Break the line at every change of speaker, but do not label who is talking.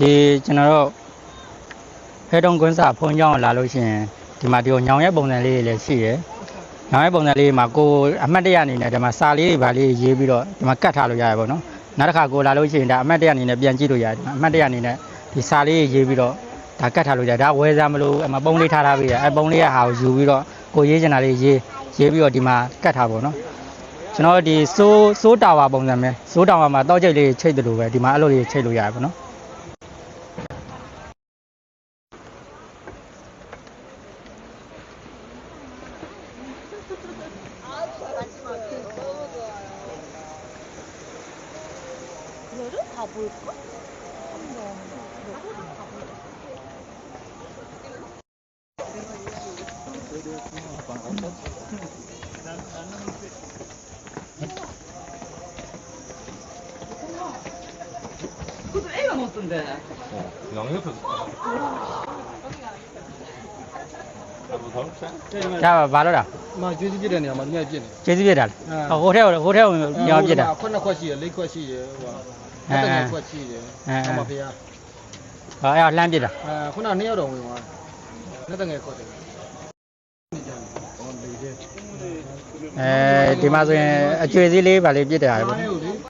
ဒီကျွန်တော်တို့ဖဲတုံကွန်းစာဖုံးကြောင်းကိုလာလို့ရှိရင်ဒီမှာဒီကိုညောင်ရဲ့ပုံစံလေးတွေလည်းရှိတယ်ညောင်ရဲ့ပုံစံလေးမှာကိုအမှတ်တရအနေနဲ့ဒီမှာစာလေးတွေဗာလေးရေးပြီးတော့ဒီမှာကတ်ထားလို့ရတယ်ပေါ့နော်နောက်တစ်ခါကိုလာလို့ရှိရင်ဒါအမှတ်တရအနေနဲ့ပြန်ကြည့်လို့ရတယ်ဒီမှာအမှတ်တရအနေနဲ့ဒီစာလေးတွေရေးပြီးတော့ဒါကတ်ထားလို့ရတယ်ဒါဝဲစားမလို့အမပုံလေးထားထားပြီးရအဲပုံလေးရဟာကိုယူပြီးတော့ကိုရေးချင်တာလေးရေးရေးပြီးတော့ဒီမှာကတ်ထားပေါ့နော်ကျွန်တော်ဒီစိုးစိုးတာဝါပုံစံပဲစိုးတာဝါမှာတောက်ကြိတ်လေးချိတ်တယ်လို့ပဲဒီမှာအဲ့လိုလေးချိတ်လို့ရတယ်ပေါ့နော်
아주 마지막에 너무 좋아요. 여름 가볼까? 한번 여름 가볼까? 그것도 애가 먹던데.
어, 그 양 옆에서. 어,
ဒါဘာလို့လဲ
မကျေးဇူးပြတဲ့နေရာမှာသူများပြစ်နေ
ကျေးဇူးပြတာလေ
အဲ
ဟိုထဲဟိုထဲကိုညောင်းပြတာ
ခွက်နှစ်ခွက်ရှိရယ်လေးခွက်ရှိရ
ယ်
ဟိုအဲအဲခွက်ရှိရယ်
အဲ
အဲ မဖေရ
ဟောအဲ့ဒါလှမ်းပြတာ
အဲခုနကနှစ်ယောက်တော်ဝင်သွားတယ်လက်တငယ်ခွက်တယ်ဟောလေးတဲ့
အဲဒီမှာဆိုရင်အကျွေစည်းလေးဗာလေးပြတာပဲ
အားရကိုလေ